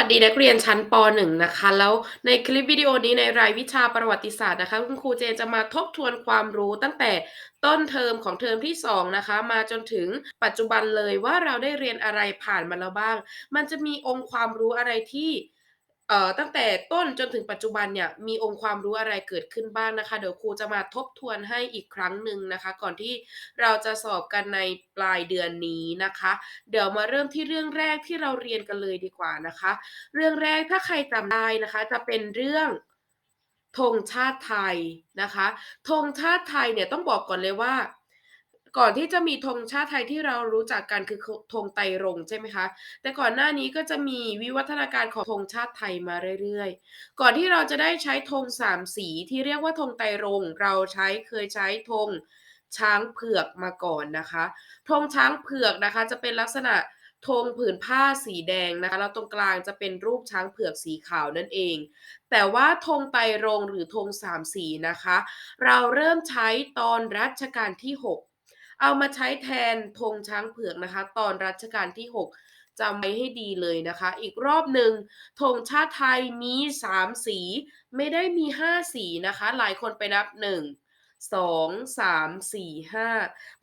วัสดีนักเรียนชั้นป .1 นะคะ แล้วในคลิปวิดีโอนี้ในรายวิชาประวัติศาสตร์นะคะ คุณครูเจนจะมาทบทวนความรู้ตั้งแต่ต้นเทอมของเทอมที่ 2 นะคะ มาจนถึงปัจจุบันเลยว่าเราได้เรียนอะไรผ่านมาแล้วบ้าง มันจะมีองค์ความรู้อะไรที่ เอ่อ ตั้งแต่ต้นจนถึงปัจจุบันเนี่ย มีองค์ความรู้อะไรเกิดขึ้นบ้างนะคะ เดี๋ยวครูจะมาทบทวนให้อีกครั้งหนึ่งนะคะ ก่อนที่เราจะสอบกันในปลายเดือนนี้นะคะ เดี๋ยวมาเริ่มที่เรื่องแรกที่เราเรียนกันเลยดีกว่านะคะ เรื่องแรกถ้าใครจำได้นะคะ จะเป็นเรื่องธงชาติไทยนะคะ ธงชาติไทยเนี่ยต้องบอกก่อนเลยว่า ก่อนที่จะมีธงชาติไทยที่เรารู้จักกันคือธงไตรรงใช่ไหมคะ แต่ก่อนหน้านี้ก็จะมีวิวัฒนาการของธงชาติไทยมาเรื่อยๆ ก่อนที่เราจะได้ใช้ธงสามสีที่เรียกว่าธงไตรรงเราใช้เคยใช้ธงช้างเผือกมาก่อนนะคะธงช้างเผือกนะคะจะเป็นลักษณะธงผืนผ้าสีแดงนะคะแล้วตรงกลางจะเป็นรูปช้างเผือกสีขาวนั่นเอง แต่ว่าธงไตรรงหรือธงสามสีนะคะ เราเริ่มใช้ตอนรัชกาลที่ 6 เอามาใช้แทนธงช้างเผือกนะคะ ตอนรัชกาลที่ 6จำไว้ให้ดีเลยนะคะ อีกรอบหนึ่งธงชาติไทยมี 3 สี ไม่ได้มี 5 สีนะคะ หลายคนไปนับ1 2 3 4 5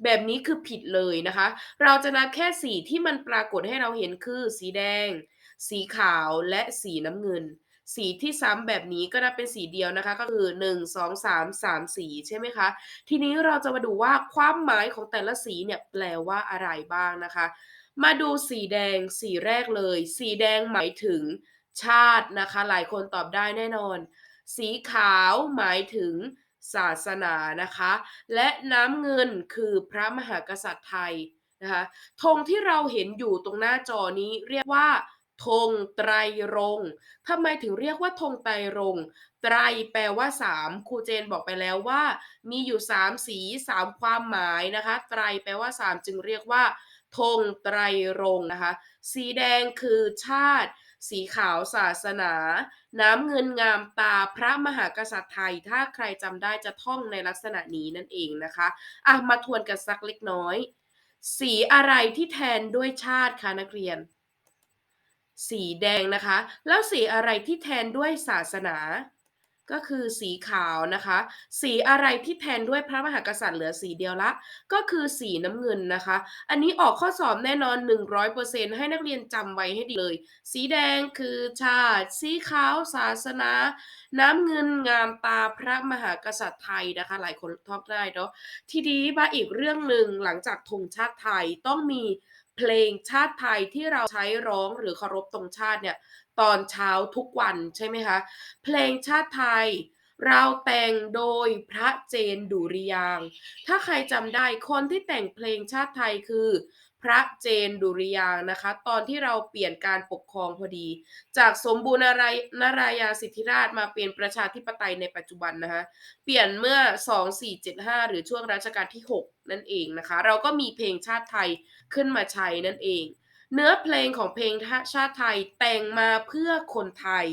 แบบนี้คือผิดเลยนะคะ เราจะนับแค่สีที่มันปรากฏให้เราเห็นคือสีแดง สีขาวและสีน้ำเงิน สีที่ซ้ำแบบนี้ก็นับเป็นสีเดียวนะคะ ก็คือ 1 2 3 3 สีใช่ไหมคะ ทีนี้เราจะมาดูว่าความหมายของแต่ละสีเนี่ยแปลว่าอะไรบ้างนะคะ มาดูสีแดงสีแรกเลย สีแดงหมายถึงชาตินะคะ หลายคนตอบได้แน่นอน สีขาวหมายถึงศาสนานะคะ และน้ำเงินคือพระมหากษัตริย์ไทยนะคะธงที่เราเห็นอยู่ตรงหน้าจอนี้เรียกว่า ธงไตรรงทำไมถึงเรียกว่าธงไตรรงไตรแปลว่า 3 ครูเจนบอกไปแล้วว่า มีอยู่ 3 สี 3 ความหมายนะคะ ไตรแปลว่า 3 จึงเรียกว่าธงไตรรงนะคะ สีแดงคือชาติ สีขาวศาสนา น้ำเงินงามตาพระมหากษัตริย์ไทย ถ้าใครจำได้จะท่องในลักษณะนี้นั่นเองนะคะอะมาทวนกันสักเล็กน้อย สีอะไรที่แทนด้วยชาติคะนักเรียน สีแดงนะคะ แล้วสีอะไรที่แทนด้วยศาสนา ก็คือสีขาวนะคะ สีอะไรที่แทนด้วยพระมหากษัตริย์เหลือสีเดียวละ ก็คือสีน้ำเงินนะคะ อันนี้ออกข้อสอบแน่นอน 100%ให้นักเรียนจำไว้ให้ดีเลย สีแดงคือชาติสีขาวศาสนา น้ำเงินงามตาพระมหากษัตริย์ไทยนะคะ หลายคนท่องได้เนาะทีนี้มาอีกเรื่องหนึ่งหลังจากธงชาติไทยต้องมี เพลงชาติไทยที่เราใช้ร้องหรือเคารพธงชาติเนี่ยตอนเช้าทุกวันใช่ไหมคะ เพลงชาติไทยเราแต่งโดยพระเจนดุริยาง ถ้าใครจำได้คนที่แต่งเพลงชาติไทยคือ พระเจนดุริยางนะคะ ตอนที่เราเปลี่ยนการปกครองพอดี จากสมบูรณารารายาสิทธิราชมาเป็นประชาธิปไตยในปัจจุบันนะคะ เปลี่ยนเมื่อ 2475 หรือช่วงรัชกาลที่ 6 นั่นเองนะคะ เราก็มีเพลงชาติไทยขึ้นมาใช้นั่นเอง เนื้อเพลงของเพลงชาติไทยแต่งมาเพื่อคนไทย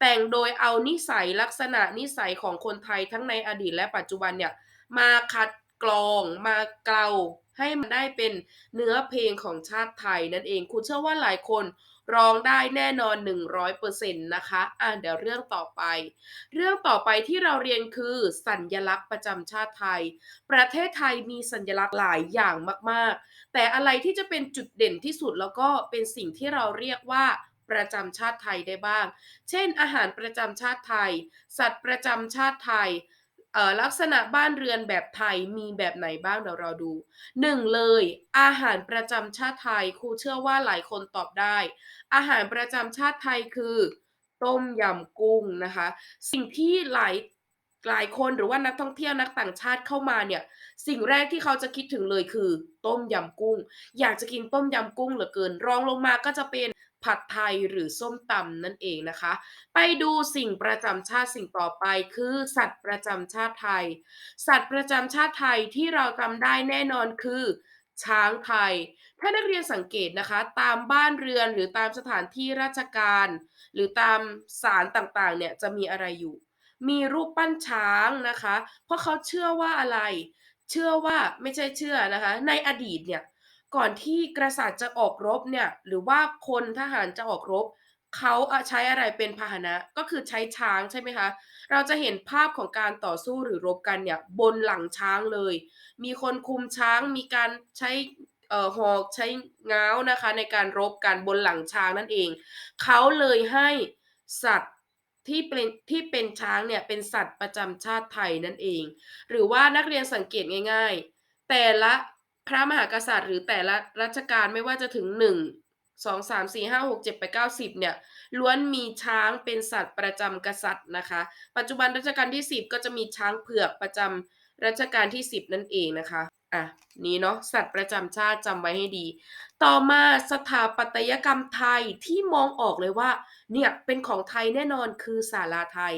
แต่งโดยเอานิสัยลักษณะนิสัยของคนไทยทั้งในอดีตและปัจจุบันเนี่ยมาคัด กรองมาเกลาให้มันได้เป็นเนื้อเพลงของชาติไทยนั่นเองคุณเชื่อว่าหลายคนร้องได้แน่นอน 100%นะคะอะเดี๋ยวเรื่องต่อไป เรื่องต่อไปที่เราเรียนคือสัญญลักษณ์ประจำชาติไทย ประเทศไทยมีสัญลักษณ์หลายอย่างมากๆ แต่อะไรที่จะเป็นจุดเด่นที่สุดแล้วก็เป็นสิ่งที่เราเรียกว่าประจำชาติไทยได้บ้าง เช่น อาหารประจำชาติไทย สัตว์ประจำชาติไทย ลักษณะบ้านเรือนแบบไทยมีแบบไหนบ้างเดี๋ยวเราดู1เลย อาหารประจำชาติไทยครูเชื่อว่าหลายคนตอบได้ อาหารประจำชาติไทยคือ ต้มยำกุ้งนะคะ สิ่งที่หลายหลายคนหรือว่านักท่องเที่ยวนักต่างชาติเข้ามาเนี่ยสิ่งแรกที่เขาจะคิดถึงเลยคือ ต้มยำกุ้ง อยากจะกินต้มยำกุ้งเหลือเกิน รองลงมาก็จะเป็น ผัดไทยหรือส้มตำนั่นเองนะคะ ไปดูสิ่งประจำชาติสิ่งต่อไปคือ สัตว์ประจำชาติไทย สัตว์ประจำชาติไทยที่เราจำได้แน่นอนคือ ช้างไทย ถ้านักเรียนสังเกตนะคะ ตามบ้านเรือนหรือตามสถานที่ราชการ หรือตามศาลต่างๆเนี่ยจะมีอะไรอยู่ มีรูปปั้นช้างนะคะ เพราะเขาเชื่อว่าอะไร เชื่อว่าไม่ใช่เชื่อนะคะ ในอดีตเนี่ย ก่อนที่กษัตริย์จะออกรบเนี่ยหรือว่าคนทหารจะออกรบเขาใช้อะไรเป็นพาหนะก็คือใช้ช้างใช่ไหมคะ เราจะเห็นภาพของการต่อสู้หรือรบกันเนี่ยบนหลังช้างเลย มีคนคุมช้างมีการใช้เอ่อหอกใช้ง้าวนะคะ ในการรบกันบนหลังช้างนั่นเอง เขาเลยให้สัตว์ที่เป็นที่เป็นช้างเนี่ยเป็นสัตว์ประจำชาติไทยนั่นเอง หรือว่านักเรียนสังเกตง่าย ๆ แต่ละ พระมหากษัตริย์ หรือแต่ละรัชกาลไม่ว่าจะถึง1 2 3 4 5 6 7 8 9 10เนี่ยล้วนมีช้างเป็นสัตว์ประจำกษัตริย์นะคะ ปัจจุบันรัชกาลที่10ก็จะมีช้างเผือกประจำรัชกาลที่10นั่นเองนะคะ อะนี้เนาะสัตว์ประจำชาติจำไว้ให้ดี ต่อมาสถาปัตยกรรมไทยที่มองออกเลยว่าเนี่ยเป็นของไทยแน่นอนคือศาลาไทย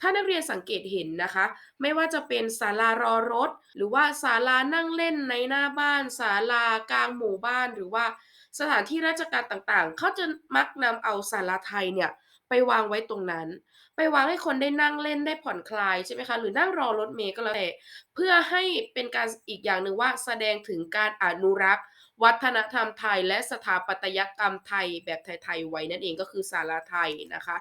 ถ้านักเรียนสังเกตเห็นนะคะ ไม่ว่าจะเป็นศาลารอรถ หรือว่าศาลานั่งเล่นในหน้าบ้านศาลากลางหมู่บ้านหรือว่าสถานที่ราชการต่างๆ เขาจะมักนำเอาศาลาไทยเนี่ย ไปวางไว้ตรงนั้น ไปวางให้คนได้นั่งเล่นได้ผ่อนคลายใช่ไหมคะหรือนั่งรอรถเมล์ก็แล้วแต่เพื่อให้เป็นการอีกอย่างหนึ่งว่าแสดงถึงการอนุรักษ์ วัฒนธรรมไทย และสถาปัตยกรรมไทยแบบไทยๆไว้นั่นเองก็คือศาลาไทยนะคะ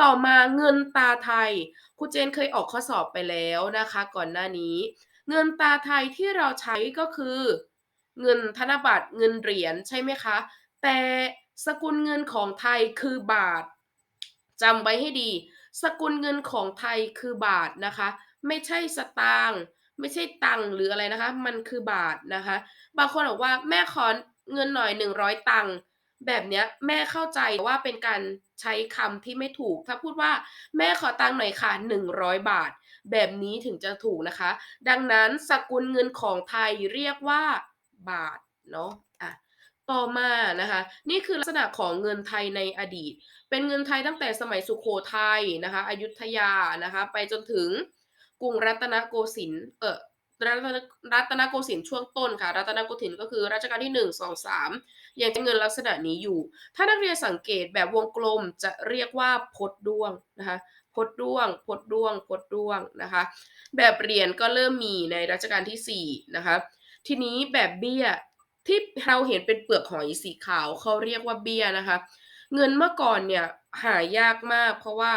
ต่อมาเงินตาไทยครูเจนเคยออกข้อสอบไปแล้วนะคะ ก่อนหน้านี้ เงินตาไทยที่เราใช้ก็คือ เงินธนบัตรเงินเหรียญใช่ไหมคะ แต่สกุลเงินของไทยคือบาท จำไว้ให้ดี สกุลเงินของไทยคือบาทนะคะ ไม่ใช่สตางค์ไม่ใช่ตังค์หรืออะไรนะคะ มันคือบาทนะคะ บางคนบอกว่า"แม่ขอเงินหน่อย 100 ตังค์"แบบเนี้ยแม่เข้าใจว่าเป็นการใช้คำที่ไม่ถูก ถ้าพูดว่า"แม่ขอตังค์หน่อยค่ะ 100 บาท"แบบนี้ถึงจะถูกนะคะ ดังนั้นสกุลเงินของไทยเรียกว่าบาทเนาะอะ ต่อมานะคะนี่คือลักษณะของเงินไทยในอดีต เป็นเงินไทยตั้งแต่สมัยสุโขทัยนะคะอยุธยานะคะไปจนถึงกรุงรัตนโกสินทร์เออรัตนรัตนโกสินทร์ช่วงต้นค่ะรัตนโกสินทร์ก็คือรัชกาลที่ 1 2 3 ยังใช้เงินลักษณะนี้อยู่ ถ้านักเรียนสังเกตแบบวงกลมจะเรียกว่าพดด้วงนะคะพดด้วงพดด้วงพดด้วงนะคะแบบเหรียญก็เริ่มมีในรัชกาลที่4นะคะทีนี้แบบเบี้ย ที่เราเห็นเป็นเปลือกหอยสีขาวเขาเรียกว่าเบี้ยนะคะ เงินเมื่อก่อนเนี่ยหายากมาก เพราะว่า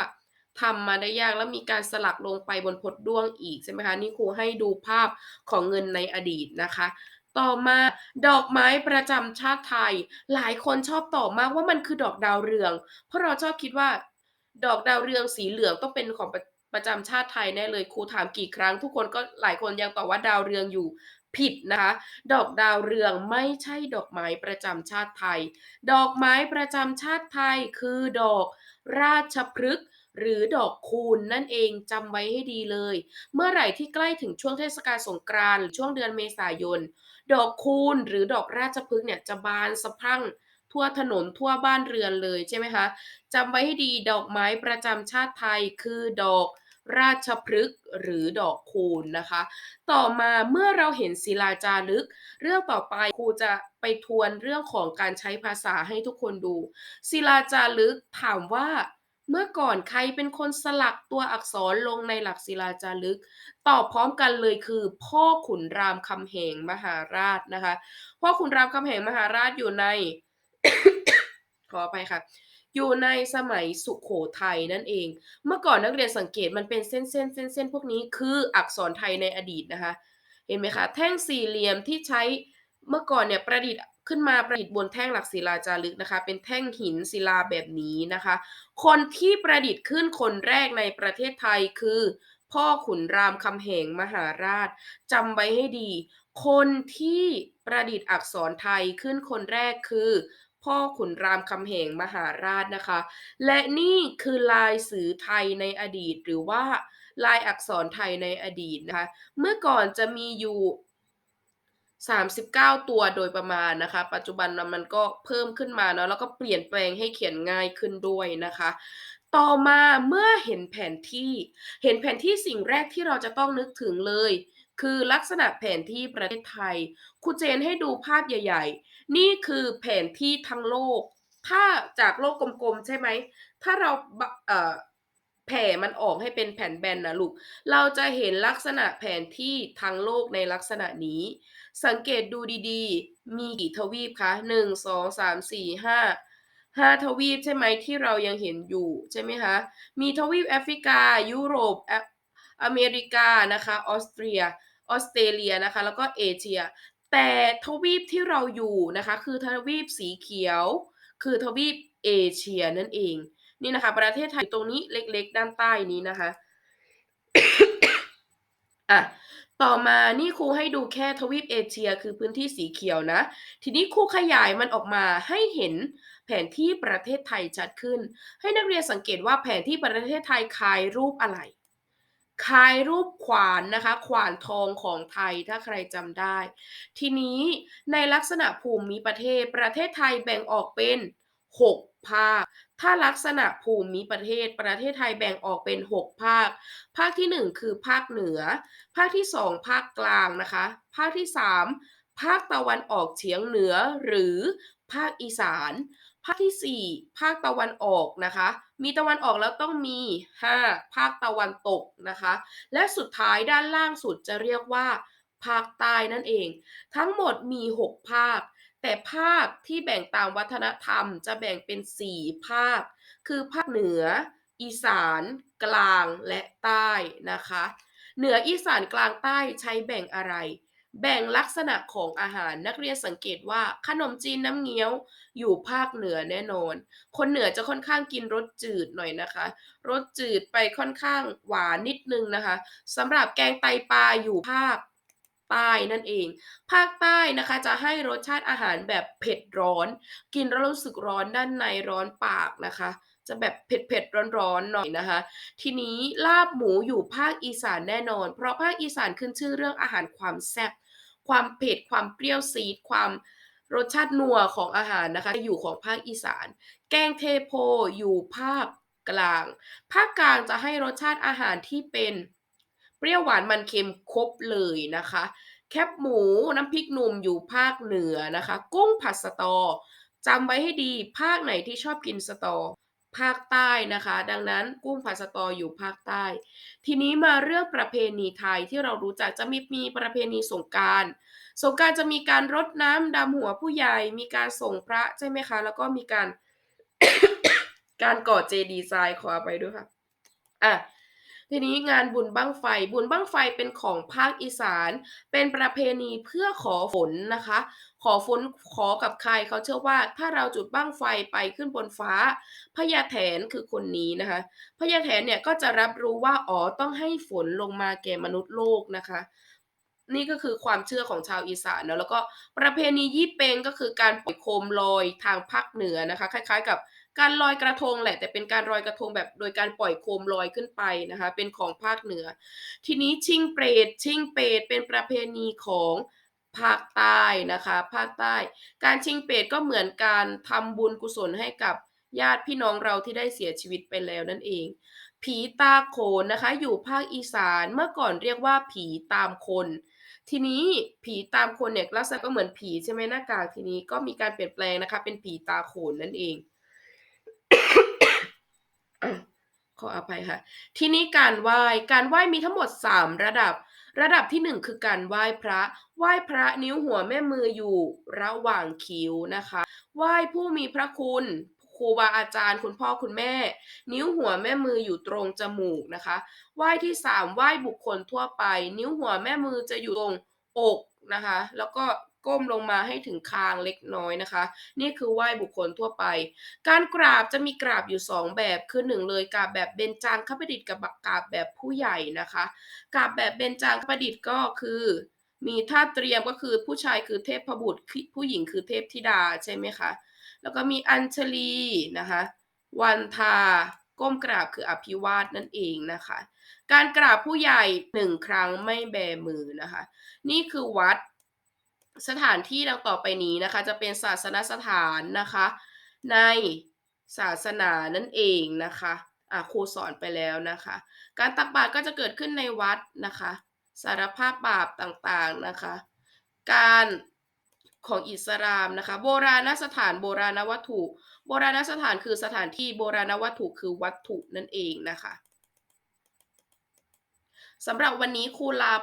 ทำมาได้ยากแล้วมีการสลักลงไปบนพดด้วงอีกใช่ไหมคะนี่ครูให้ดูภาพของเงินในอดีตนะคะ ต่อมาดอกไม้ประจำชาติไทย หลายคนชอบตอบมากว่ามันคือดอกดาวเรือง เพราะเราชอบคิดว่า ดอกดาวเรืองสีเหลืองต้องเป็นของประประจำชาติไทยแน่เลยครูถามกี่ครั้ง ทุกคนก็หลายคนยังตอบว่าดาวเรืองอยู่ ผิดนะคะ ดอกดาวเรืองไม่ใช่ดอกไม้ประจำชาติไทย ดอกไม้ประจำชาติไทยคือดอกราชพฤกษ์หรือดอกคูนนั่นเองจำไว้ให้ดีเลย เมื่อไหร่ที่ใกล้ถึงช่วงเทศกาลสงกรานต์หรือช่วงเดือนเมษายน ดอกคูนหรือดอกราชพฤกษ์เนี่ยจะบานสะพรั่งทั่วถนนทั่วบ้านเรือนเลยใช่ไหมคะจำไว้ให้ดีดอกไม้ประจำชาติไทยคือดอก ราชพฤกษ์หรือดอกคูนนะคะ ต่อมาเมื่อเราเห็นศิลาจารึก เรื่องต่อไปครูจะไปทวนเรื่องของการใช้ภาษาให้ทุกคนดู ศิลาจารึกถามว่าเมื่อก่อนใครเป็นคนสลักตัวอักษรลงในหลักศิลาจารึก ตอบพร้อมกันเลยคือพ่อขุนรามคำแหงมหาราชนะคะ พ่อขุนรามคำแหงมหาราชอยู่ใน ขออภัยค่ะ อยู่ในสมัยสุโขทัยนั่นเอง เมื่อก่อนนักเรียนสังเกตมันเป็นเส้นๆเส้นๆพวกนี้คืออักษรไทยในอดีตนะคะ เห็นไหมคะ แท่งสี่เหลี่ยมที่ใช้เมื่อก่อนเนี่ยประดิษฐ์ขึ้นมาประดิษฐ์บนแท่งหลักศิลาจารึกนะคะ เป็นแท่งหินศิลาแบบนี้นะคะ คนที่ประดิษฐ์ขึ้นคนแรกในประเทศไทยคือ พ่อขุนรามคำแหงมหาราชจำไว้ให้ดี คนที่ประดิษฐ์อักษรไทยขึ้นคนแรกคือ พ่อขุนรามคำแหงมหาราชนะคะ และนี่คือลายสือไทยในอดีตหรือว่าลายอักษรไทยในอดีตนะคะเมื่อก่อนจะมีอยู่ 39 ตัวโดยประมาณนะคะ ปัจจุบันมันก็เพิ่มขึ้นมาเนาะแล้วก็เปลี่ยนแปลงให้เขียนง่ายขึ้นด้วยนะคะต่อมาเมื่อเห็นแผนที่ เห็นแผนที่สิ่งแรกที่เราจะต้องนึกถึงเลย คือลักษณะแผนที่ประเทศไทยครูเจนให้ดูภาพใหญ่ นี่คือแผนที่ทั้งโลก ถ้าจากโลกกลมๆใช่ไหม ถ้าเราเอ่อแผ่มันออกให้เป็นแผ่นแบนนะลูก เราจะเห็นลักษณะแผนที่ทั้งโลกในลักษณะนี้ สังเกตดูดีๆ มีกี่ทวีปคะ?1 2 3 4 5 5ทวีปใช่ไหมที่เรายังเห็นอยู่ใช่ไหมคะ มีทวีปแอฟริกา ยุโรปอเมริกานะคะ ออสเตรีย ออสเตรเลียนะคะ แล้วก็เอเชีย แต่ทวีปที่เราอยู่นะคะคือทวีปสีเขียว คือทวีปเอเชียนั่นเอง นี่นะคะ ประเทศไทยตรงนี้เล็กๆ ด้านใต้นี้นะคะอะต่อมานี่ครูให้ดูแค่ทวีปเอเชียคือพื้นที่สีเขียวนะ ทีนี้ครูขยายมันออกมาให้เห็นแผนที่ประเทศไทยชัดขึ้น ให้นักเรียนสังเกตว่าแผนที่ประเทศไทยคล้ายรูปอะไร คล้ายรูปขวานนะคะขวานทองของไทยถ้าใครจำได้ ทีนี้ในลักษณะภูมิประเทศ ประเทศไทยแบ่งออกเป็น 6 ภาค ถ้าลักษณะภูมิประเทศ ประเทศไทยแบ่งออกเป็น 6 ภาค ภาคที่ 1 คือภาคเหนือ ภาคที่ 2 ภาคกลางนะคะ ภาคที่ 3 ภาคตะวันออกเฉียงเหนือหรือภาคอีสาน ภาคที่ 4 ภาคตะวันออกนะคะ มีตะวันออกแล้วต้องมี 5 ภาคตะวันตกนะคะ และสุดท้ายด้านล่างสุดจะเรียกว่า ภาคใต้นั่นเอง ทั้งหมดมี 6 ภาค แต่ภาคที่แบ่งตามวัฒนธรรมจะแบ่งเป็น 4 ภาค คือภาคเหนือ อีสาน กลางและใต้นะคะ เหนืออีสานกลางใต้ใช้แบ่งอะไร แบ่งลักษณะของอาหารนักเรียนสังเกตว่าขนมจีนน้ำเงี้ยวอยู่ภาคเหนือแน่นอน คนเหนือจะค่อนข้างกินรสจืดหน่อยนะคะรสจืดไปค่อนข้างหวานนิดนึงนะคะสำหรับแกงไตปลาอยู่ภาคใต้นั่นเอง ภาคใต้นะคะจะให้รสชาติอาหารแบบเผ็ดร้อน กินแล้วรู้สึกร้อนด้านในร้อนปากนะคะ จะแบบเผ็ดๆร้อนๆหน่อยนะคะ ทีนี้ลาบหมูอยู่ภาคอีสานแน่นอน เพราะภาคอีสานขึ้นชื่อเรื่องอาหารความแซ่บความเผ็ดความเปรี้ยวซีดความรสชาตินัวของอาหารนะคะอยู่ของภาคอีสาน แกงเทโพอยู่ภาคกลาง ภาคกลางจะให้รสชาติอาหารที่เป็นเปรี้ยวหวานมันเค็มครบเลยนะคะ แคบหมูน้ำพริกหนุ่มอยู่ภาคเหนือนะคะ กุ้งผัดสตอจำไว้ให้ดีภาคไหนที่ชอบกินสตอ ภาคใต้นะคะ ดังนั้นกุ้งผัดสตออยู่ภาคใต้ ทีนี้มาเรื่องประเพณีไทยที่เรารู้จักจะมีมีประเพณีสงการสงการจะมีการรดน้ำดำหัวผู้ใหญ่ มีการส่งพระใช่ไหมคะ แล้วก็มีการ การก่อเจดีย์ทรายขอไปด้วยค่ะอะ ทีนี้งานบุญบั้งไฟ บุญบั้งไฟเป็นของภาคอีสาน เป็นประเพณีเพื่อขอฝนนะคะ ขอฝนขอกับใครเขาเชื่อว่า ถ้าเราจุดบั้งไฟไปขึ้นบนฟ้าพญาแถนคือคนนี้นะคะพญาแถนเนี่ยก็จะรับรู้ว่าอ๋อต้องให้ฝนลงมาแก่มนุษย์โลกนะคะนี่ก็คือความเชื่อของชาวอีสานเนาะแล้วก็ประเพณียี่เปงก็คือการปล่อยโคมลอยทางภาคเหนือนะคะ คล้าย ๆ กับ การลอยกระทงแหละ แต่เป็นการลอยกระทงแบบโดยการปล่อยโคมลอยขึ้นไปนะคะ เป็นของภาคเหนือ ทีนี้ชิงเปรตชิงเปรตเป็นประเพณีของภาคใต้นะคะภาคใต้ การชิงเปรตก็เหมือนการทำบุญกุศลให้กับญาติพี่น้องเราที่ได้เสียชีวิตไปแล้วนั่นเอง ผีตาโขนนะคะ อยู่ภาคอีสานเมื่อก่อนเรียกว่าผีตามคน ทีนี้ผีตามคนเนี่ยลักษณะก็เหมือนผีใช่ไหมหน้ากากทีนี้ก็มีการเปลี่ยนแปลงนะคะ เป็นผีตาโขนนั่นเอง ขออภัยค่ะ ทีนี้การไหว้ การไหว้มีทั้งหมด 3 ระดับ ระดับที่ 1 คือการไหว้พระ ไหว้พระนิ้วหัวแม่มืออยู่ระหว่างคิ้วนะคะ ไหว้ผู้มีพระคุณครูบาอาจารย์ คุณพ่อคุณแม่ นิ้วหัวแม่มืออยู่ตรงจมูกนะคะ ไหว้ที่ 3 ไหว้บุคคลทั่วไป นิ้วหัวแม่มือจะอยู่ตรงอกนะคะ แล้วก็ ก้มลงมาให้ถึงคางเล็กน้อยนะคะ นี่คือไหว้บุคคลทั่วไป การกราบจะมีกราบอยู่ 2 แบบคือ1เลยกราบแบบเบญจางคประดิษฐ์กับกราบแบบผู้ใหญ่นะคะกราบแบบเบญจางคประดิษฐ์ก็คือมีท่าเตรียมก็คือผู้ชายคือเทพบุตรผู้หญิงคือเทพธิดาใช่ไหมคะแล้วก็มีอัญชลีนะคะวันทาก้มกราบคืออภิวาทนั่นเองนะคะ การกราบผู้ใหญ่หนึ่งครั้งไม่แบมือนะคะ นี่คือวัด สถานที่ดังต่อไปนี้นะคะ จะเป็นศาสนสถานนะคะ ในศาสนานั่นเองนะคะอะครูสอนไปแล้วนะคะ การตักบาตรก็จะเกิดขึ้นในวัดนะคะ สารภาพบาปต่างๆนะคะ การของอิสลามนะคะ โบราณสถานโบราณวัตถุ โบราณสถานคือสถานที่โบราณวัตถุคือวัตถุนั่นเองนะคะสำหรับวันนี้ครูลาไป